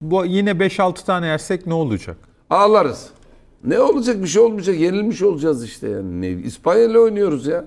Bu yine 5-6 tane yersek ne olacak? Ağlarız. Ne olacak bir şey olmayacak. Yenilmiş olacağız işte yani. Ne, İspanya ile oynuyoruz ya.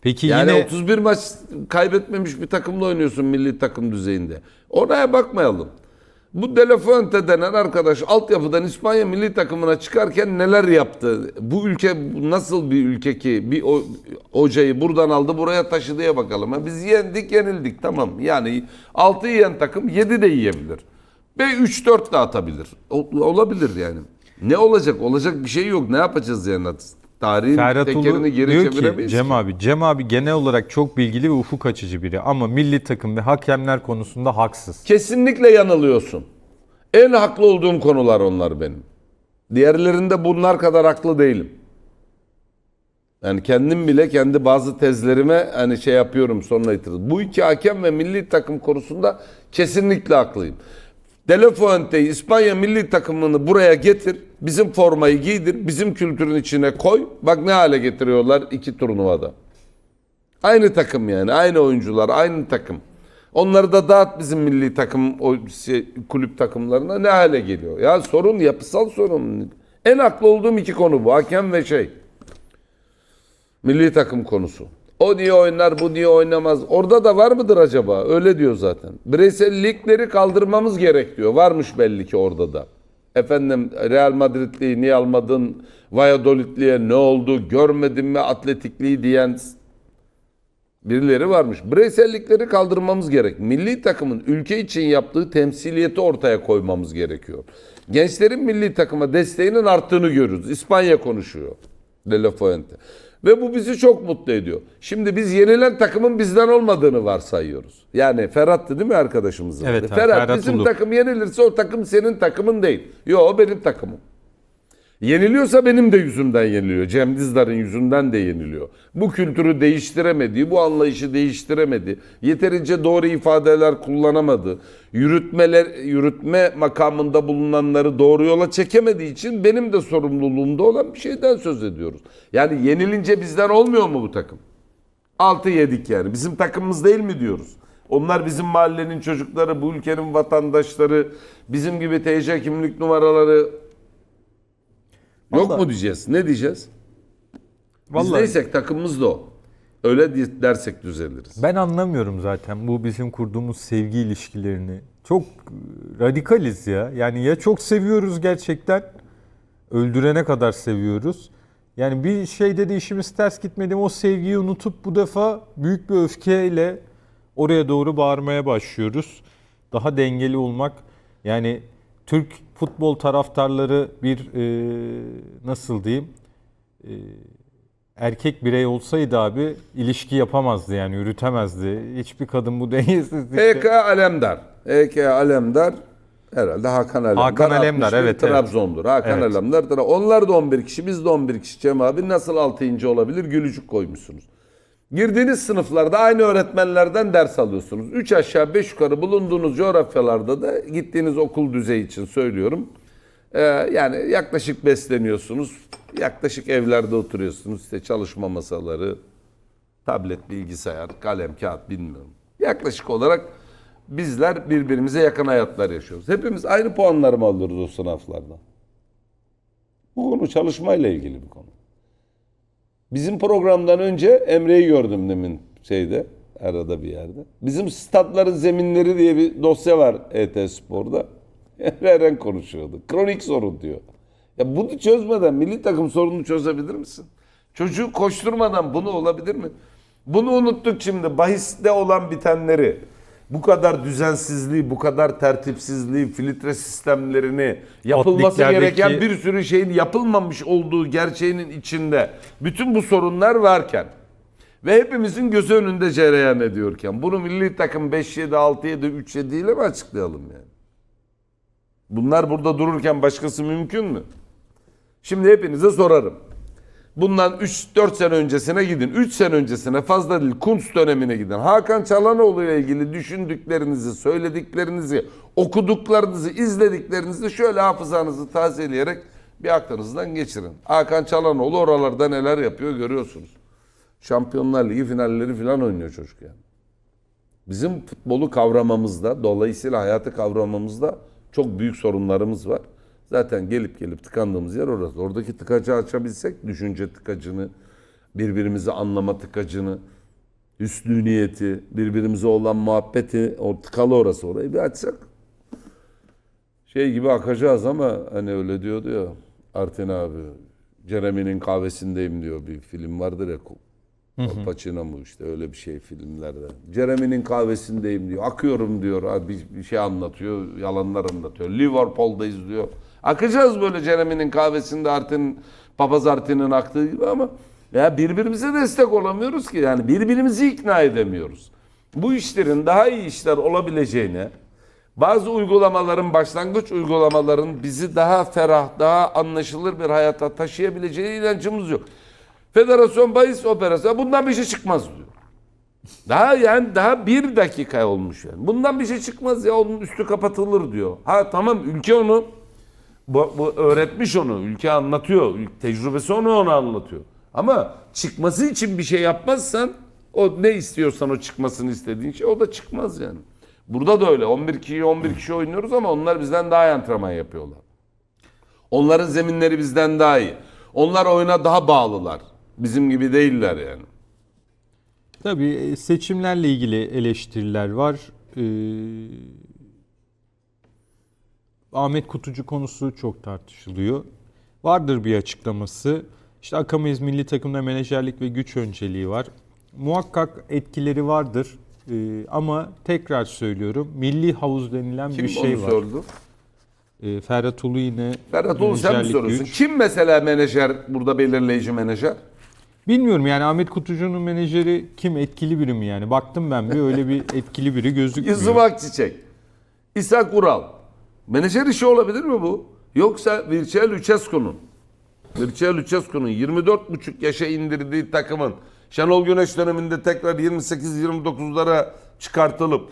Peki Yani yine 31 maç kaybetmemiş bir takımla oynuyorsun milli takım düzeyinde. Oraya bakmayalım. Bu De La Fuente denen arkadaş altyapıdan İspanya milli takımına çıkarken neler yaptı? Bu ülke nasıl bir ülke ki bir hocayı buradan aldı buraya taşıdıya bakalım. Ha, Biz yendik yenildik tamam. Yani 6 yiyen takım 7 de yiyebilir. Ve 3-4 de atabilir. O- olabilir yani. Ne olacak? Olacak bir şey yok. Ne yapacağız yani? Tarihin Ferhat Ulu tekerini geri diyor ki. Cem ki. abi, Cem abi genel olarak çok bilgili ve ufuk açıcı biri ama milli takım ve hakemler konusunda haksız. Kesinlikle yanılıyorsun. En haklı olduğum konular onlar benim. Diğerlerinde bunlar kadar haklı değilim. Yani kendim bile kendi bazı tezlerime hani şey yapıyorum sonra itiraz. Bu iki hakem ve milli takım konusunda kesinlikle haklıyım. De La Fuente'yi İspanya milli takımını buraya getir. Bizim formayı giydir. Bizim kültürün içine koy. Bak ne hale getiriyorlar iki turnuvada. Aynı takım yani. Aynı oyuncular, aynı takım. Onları da dağıt bizim milli takım o şey, kulüp takımlarına ne hale geliyor? Ya sorun yapısal sorun. En haklı olduğum iki konu bu. Hakem ve şey. Milli takım konusu. O niye oynar, bu niye oynamaz? Orada da var mıdır acaba? Öyle diyor zaten. Bireysellikleri kaldırmamız gerek diyor. Varmış belli ki orada da. Efendim Real Madridliği niye almadın? Valladolidliğe ne oldu? Görmedin mi atletikliği diyen birileri varmış. Bireysellikleri kaldırmamız gerek. Milli takımın ülke için yaptığı temsiliyeti ortaya koymamız gerekiyor. Gençlerin milli takıma desteğinin arttığını görüyoruz. İspanya konuşuyor. De La Fuente. Ve bu bizi çok mutlu ediyor. Şimdi biz yenilen takımın bizden olmadığını varsayıyoruz. Yani Ferhat'tı değil mi arkadaşımızın? Evet Ferhat, Ferhat bizim Ulu. takım yenilirse o takım senin takımın değil. Yo o benim takımım. Yeniliyorsa benim de yüzümden yeniliyor. Cem Dizdar'ın yüzünden de yeniliyor. Bu kültürü değiştiremedi, bu anlayışı değiştiremedi. Yeterince doğru ifadeler kullanamadı. Yürütmeler yürütme makamında bulunanları doğru yola çekemediği için benim de sorumluluğumda olan bir şeyden söz ediyoruz. Yani yenilince bizden olmuyor mu bu takım? 6 yedik yani. Bizim takımımız değil mi diyoruz? Onlar bizim mahallenin çocukları, bu ülkenin vatandaşları, bizim gibi TC kimlik numaraları Yok mu diyeceğiz? Ne diyeceğiz? Biz Vallahi neysek takımımız da o. Öyle dersek düzeliriz. ben anlamıyorum zaten bu bizim kurduğumuz sevgi ilişkilerini. Çok radikaliz ya. Yani ya çok seviyoruz gerçekten öldürene kadar seviyoruz. Yani bir şeyde de işimiz ters gitmedi mi o sevgiyi unutup bu defa büyük bir öfkeyle oraya doğru bağırmaya başlıyoruz. Daha dengeli olmak yani Türk futbol taraftarları bir e, nasıl diyeyim e, erkek birey olsaydı abi ilişki yapamazdı yani yürütemezdi. Hiçbir kadın bu dengesizlikte. HK Alemdar. HK Alemdar herhalde Hakan Alemdar. Hakan Alemdar, 61 evet, evet. Trabzon'dur. Hakan Evet. Alemdar. Onlar da 11 kişi, biz de 11 kişi Cem abi. Nasıl 6. olabilir? Gülücük koymuşsunuz. Girdiğiniz sınıflarda aynı öğretmenlerden ders alıyorsunuz. 3 aşağı 5 yukarı bulunduğunuz coğrafyalarda da gittiğiniz okul düzeyi için söylüyorum. Ee, yani yaklaşık besleniyorsunuz. Yaklaşık evlerde oturuyorsunuz. İşte çalışma masaları, tablet, bilgisayar, kalem, kağıt bilmiyorum. Yaklaşık olarak bizler birbirimize yakın hayatlar yaşıyoruz. Hepimiz aynı puanları mı alıyoruz o sınavlardan? Bu konu çalışmayla ilgili bir konu. Bizim programdan önce Emre'yi gördüm demin şeyde, arada bir yerde. Bizim statların zeminleri diye bir dosya var ET Spor'da. Emre Eren konuşuyordu. Kronik sorun diyor. Ya bunu çözmeden milli takım sorununu çözebilir misin? Çocuğu koşturmadan bunu olabilir mi? Bunu unuttuk şimdi. Bahiste olan bitenleri. Bu kadar düzensizliği, bu kadar tertipsizliği, filtre sistemlerini, yapılması gereken bir sürü şeyin yapılmamış olduğu gerçeğinin içinde bütün bu sorunlar varken ve hepimizin gözü önünde cereyan ediyorken bunu milli takım 5-7, 6-7, 3-7 ile mi açıklayalım yani? Bunlar burada dururken başkası mümkün mü? Şimdi hepinize sorarım. Bundan 3-4 sene öncesine gidin. 3 sene öncesine fazla değil Kuntz dönemine gidin. Hakan Çalhanoğlu ile ilgili düşündüklerinizi, söylediklerinizi, okuduklarınızı, izlediklerinizi şöyle hafızanızı tazeleyerek bir aklınızdan geçirin. Hakan Çalhanoğlu oralarda neler yapıyor görüyorsunuz. Şampiyonlar Ligi finalleri falan oynuyor çocuk yani. Bizim futbolu kavramamızda, dolayısıyla hayatı kavramamızda çok büyük sorunlarımız var. Zaten gelip gelip tıkandığımız yer orası. Oradaki tıkacı açabilsek, düşünce tıkacını, birbirimizi anlama tıkacını, üstlü niyeti, birbirimize olan muhabbeti, o tıkalı orası orayı bir açsak şey gibi akacağız ama hani öyle diyordu ya Artin abi. Jeremy'nin kahvesindeyim diyor bir film vardır ya. Al Pacino mu işte öyle bir şey filmlerde. Jeremy'nin kahvesindeyim diyor. Akıyorum diyor. Bir, bir şey anlatıyor. Yalanlar anlatıyor. Liverpool'dayız diyor. Akacağız böyle Jeremy'nin kahvesinde Artin, papaz Artin'in aktığı gibi ama ya birbirimize destek olamıyoruz ki. Yani birbirimizi ikna edemiyoruz. Bu işlerin daha iyi işler olabileceğine bazı uygulamaların, başlangıç uygulamaların bizi daha ferah, daha anlaşılır bir hayata taşıyabileceğine inancımız yok. Federasyon bahis operasyonu bundan bir şey çıkmaz diyor. Daha yani daha bir dakika olmuş yani. Bundan bir şey çıkmaz ya onun üstü kapatılır diyor. Ha tamam ülke onu bu, bu öğretmiş onu. Ülke anlatıyor. Tecrübesi onu ona anlatıyor. Ama çıkması için bir şey yapmazsan o ne istiyorsan o çıkmasını istediğin şey o da çıkmaz yani. Burada da öyle. 11 kişi 11 kişi oynuyoruz ama onlar bizden daha iyi antrenman yapıyorlar. Onların zeminleri bizden daha iyi. Onlar oyuna daha bağlılar. Bizim gibi değiller yani. Tabii e, seçimlerle ilgili eleştiriler var. Ee, Ahmet Kutucu konusu çok tartışılıyor. Vardır bir açıklaması. İşte akamayız milli takımda menajerlik ve güç önceliği var. Muhakkak etkileri vardır. Ee, ama tekrar söylüyorum milli havuz denilen Kim bir şey onu var. sordu? Ee, Ferhat Ulu yine Ferhat Ulu sen mi menajerlik soruyorsun? güç. Kim mesela menajer, burada belirleyici menajer? Bilmiyorum yani Ahmet Kutucu'nun menajeri kim etkili biri mi yani? Baktım ben bir öyle bir etkili biri gözükmüyor. Yusuf Akçiçek, İshak Ural. Menajer işi olabilir mi bu? Yoksa Virçel Lucescu'nun, Virçel Lucescu'nun 24,5 yaşa indirdiği takımın Şenol Güneş döneminde tekrar 28-29'lara çıkartılıp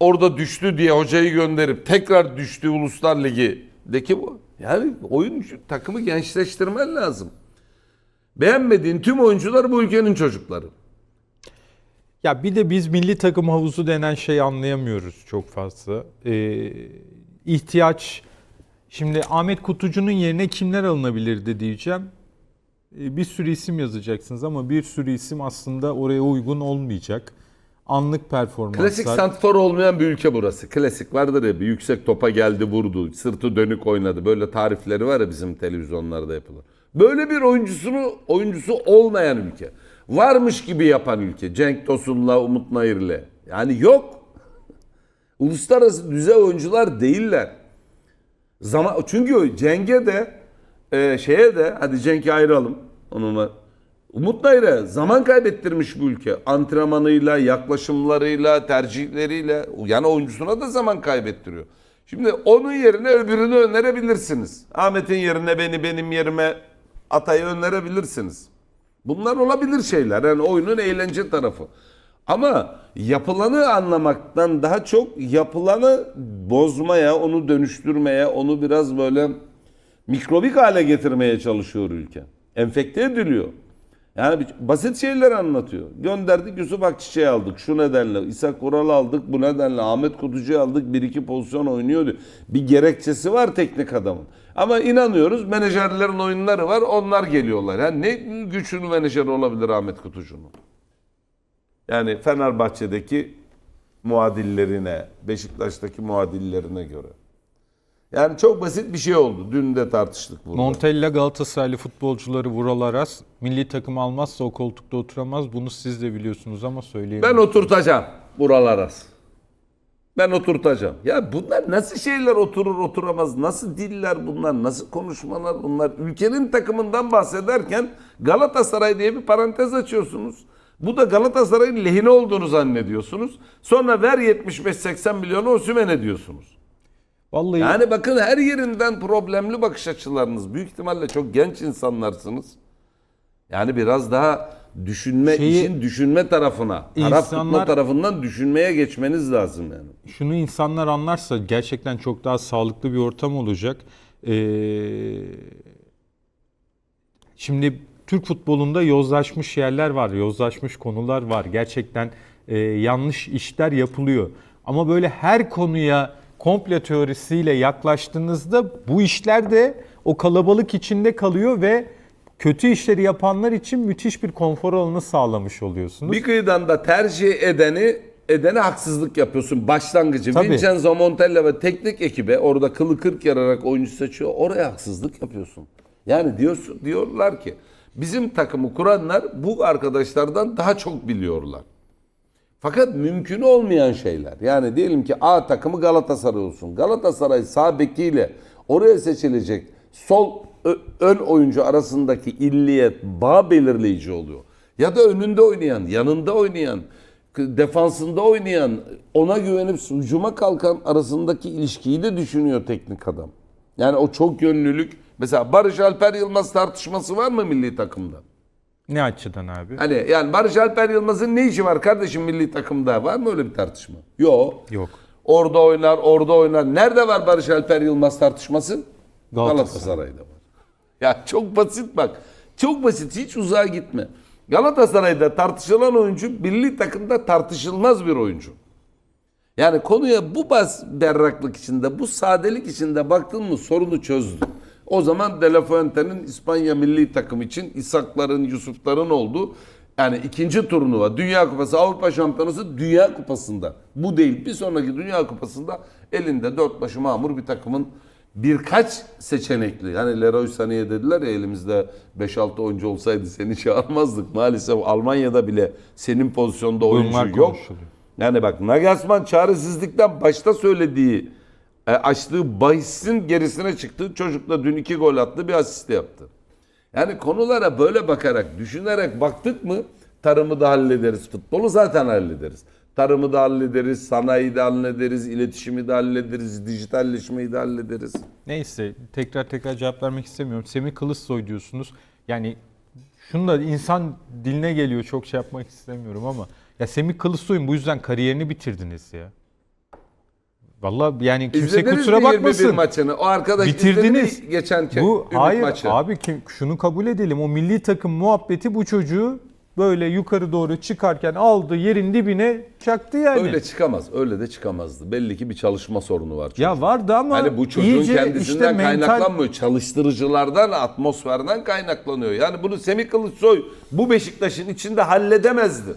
orada düştü diye hocayı gönderip tekrar düştü Uluslar Ligi'deki bu. Yani oyun takımı gençleştirmen lazım. Beğenmediğin tüm oyuncular bu ülkenin çocukları. Ya bir de biz milli takım havuzu denen şeyi anlayamıyoruz çok fazla. Ee, ihtiyaç şimdi Ahmet Kutucu'nun yerine kimler alınabilirdi diyeceğim. Ee, bir sürü isim yazacaksınız ama bir sürü isim aslında oraya uygun olmayacak. Anlık performanslar. Klasik santfor olmayan bir ülke burası. Klasik vardır ya bir yüksek topa geldi vurdu, sırtı dönük oynadı. Böyle tarifleri var ya bizim televizyonlarda yapılır. Böyle bir oyuncusunu oyuncusu olmayan ülke. Varmış gibi yapan ülke. Cenk Tosun'la, Umut Nayır'la. Yani yok. Uluslararası düzey oyuncular değiller. Zaman çünkü o Cenk'e de e, şeye de hadi Cenk'i ayıralım onunla. Umut Nayır'a zaman kaybettirmiş bu ülke. Antrenmanıyla, yaklaşımlarıyla, tercihleriyle. Yani oyuncusuna da zaman kaybettiriyor. Şimdi onun yerine öbürünü önerebilirsiniz. Ahmet'in yerine beni benim yerime Atay'ı önerebilirsiniz. Bunlar olabilir şeyler. Yani oyunun eğlence tarafı. Ama yapılanı anlamaktan daha çok yapılanı bozmaya, onu dönüştürmeye, onu biraz böyle mikrobik hale getirmeye çalışıyor ülke. Enfekte ediliyor. Yani basit şeyler anlatıyor. Gönderdik Yusuf Akçiçek'i aldık. Şu nedenle İshak Kural'ı aldık. Bu nedenle Ahmet Kutucu'yu aldık. Bir iki pozisyon oynuyordu. Bir gerekçesi var teknik adamın. Ama inanıyoruz menajerlerin oyunları var. Onlar geliyorlar. Yani ne güçlü menajer olabilir Ahmet Kutucu'nun? Yani Fenerbahçe'deki muadillerine, Beşiktaş'taki muadillerine göre. Yani çok basit bir şey oldu. Dün de tartıştık burada. Montella Galatasaraylı futbolcuları Vural Aras milli takım almazsa o koltukta oturamaz. Bunu siz de biliyorsunuz ama söyleyeyim. Ben oturtacağım buralara. Ben oturtacağım. Ya bunlar nasıl şeyler oturur oturamaz? Nasıl diller bunlar? Nasıl konuşmalar bunlar? Ülkenin takımından bahsederken Galatasaray diye bir parantez açıyorsunuz. Bu da Galatasaray'ın lehine olduğunu zannediyorsunuz. Sonra ver 75-80 milyonu Osimhen'e diyorsunuz. Vallahi Yani bakın her yerinden problemli bakış açılarınız. Büyük ihtimalle çok genç insanlarsınız. Yani biraz daha düşünme, Şeyi- işin düşünme tarafına, taraf tutma tarafından düşünmeye geçmeniz lazım yani. şunu insanlar anlarsa gerçekten çok daha sağlıklı bir ortam olacak. Ee, şimdi Türk futbolunda yozlaşmış yerler var, yozlaşmış konular var. Gerçekten e, yanlış işler yapılıyor. Ama böyle her konuya komple teorisiyle yaklaştığınızda bu işler de o kalabalık içinde kalıyor ve kötü işleri yapanlar için müthiş bir konfor alanı sağlamış oluyorsunuz. Bir kıyıdan da tercih edeni edene haksızlık yapıyorsun başlangıcı. Tabii. Vincenzo Montella ve teknik ekibe orada kılı kırk yararak oyuncu seçiyor. Oraya haksızlık yapıyorsun. Yani diyorsun diyorlar ki bizim takımı kuranlar bu arkadaşlardan daha çok biliyorlar. Fakat mümkün olmayan şeyler. Yani diyelim ki A takımı Galatasaray olsun. Galatasaray sağ bekiyle oraya seçilecek sol ön oyuncu arasındaki illiyet bağ belirleyici oluyor. Ya da önünde oynayan, yanında oynayan, defansında oynayan, ona güvenip hücuma kalkan arasındaki ilişkiyi de düşünüyor teknik adam. Yani o çok yönlülük. Mesela Barış Alper Yılmaz tartışması var mı milli takımda? Ne açıdan abi? Hani yani Barış Alper Yılmaz'ın ne işi var kardeşim milli takımda? Var mı öyle bir tartışma? Yok. Yok. Orada oynar, orada oynar. Nerede var Barış Alper Yılmaz tartışması? Galatasaray. Galatasaray'da var. Ya çok basit bak. Çok basit. Hiç uzağa gitme. Galatasaray'da tartışılan oyuncu milli takımda tartışılmaz bir oyuncu. Yani konuya bu bas berraklık içinde, bu sadelik içinde baktın mı sorunu çözdün. O zaman De La Fuente'nin İspanya milli takım için İshakların, Yusufların olduğu yani ikinci turnuva, Dünya Kupası, Avrupa Şampiyonası Dünya Kupası'nda. Bu değil. Bir sonraki Dünya Kupası'nda elinde dört başı mamur bir takımın birkaç seçenekli. Hani Leroy Sané'ye dediler ya elimizde 5-6 oyuncu olsaydı seni çağırmazdık. Maalesef Almanya'da bile senin pozisyonda oyuncu Bunlar yok. konuşuluyor. Yani bak Nagelsmann çaresizlikten başta söylediği e, açtığı bahisin gerisine çıktı. Çocuk da dün iki gol attı bir asist yaptı. Yani konulara böyle bakarak, düşünerek baktık mı tarımı da hallederiz. Futbolu zaten hallederiz. Tarımı da hallederiz, sanayi de hallederiz, iletişimi de hallederiz, dijitalleşmeyi de hallederiz. Neyse tekrar tekrar cevap vermek istemiyorum. Semih Kılıçsoy diyorsunuz. Yani şunu da insan diline geliyor çok şey yapmak istemiyorum ama ya Semih Kılıçsoy'un bu yüzden kariyerini bitirdiniz ya. Vallahi yani kimse İzlediniz kusura mi 21 bakmasın. maçını? O arkadaş Bitirdiniz. izledi mi geçen ke- Bu Ümit hayır maçı. abi kim, şunu kabul edelim. O milli takım muhabbeti bu çocuğu böyle yukarı doğru çıkarken aldı yerin dibine çaktı yani. Öyle çıkamaz. Öyle de çıkamazdı. Belli ki bir çalışma sorunu var. ya vardı ama Hani bu çocuğun iyice kendisinden işte mental kaynaklanmıyor. Çalıştırıcılardan, atmosferden kaynaklanıyor. Yani bunu Semih Kılıçsoy bu Beşiktaş'ın içinde halledemezdi.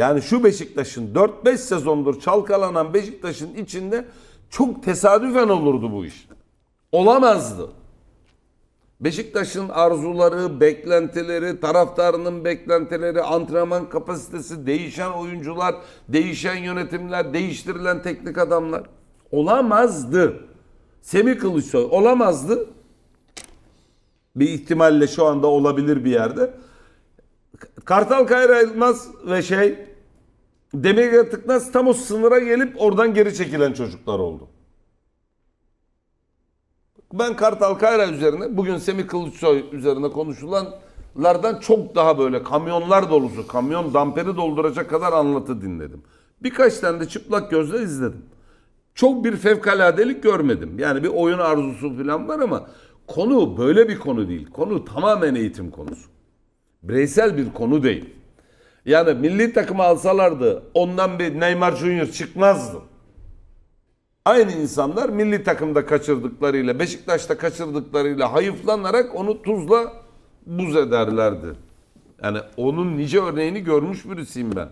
Yani şu Beşiktaş'ın 4-5 sezondur çalkalanan Beşiktaş'ın içinde çok tesadüfen olurdu bu iş. Olamazdı. Beşiktaş'ın arzuları, beklentileri, taraftarının beklentileri, antrenman kapasitesi, değişen oyuncular, değişen yönetimler, değiştirilen teknik adamlar olamazdı. Semih Kılıçsoy olamazdı. Bir ihtimalle şu anda olabilir bir yerde. Kartal Kayra Yılmaz ve şey Demir Tıknaz tam o sınıra gelip oradan geri çekilen çocuklar oldu. Ben Kartal Kayra üzerine bugün Semih Kılıçsoy üzerine konuşulanlardan çok daha böyle kamyonlar dolusu, kamyon damperi dolduracak kadar anlatı dinledim. Birkaç tane de çıplak gözle izledim. Çok bir fevkaladelik görmedim. Yani bir oyun arzusu falan var ama konu böyle bir konu değil. Konu tamamen eğitim konusu. Bireysel bir konu değil. Yani milli takımı alsalardı ondan bir Neymar Junior çıkmazdı. Aynı insanlar milli takımda kaçırdıklarıyla, Beşiktaş'ta kaçırdıklarıyla hayıflanarak onu tuzla buz ederlerdi. Yani onun nice örneğini görmüş birisiyim ben.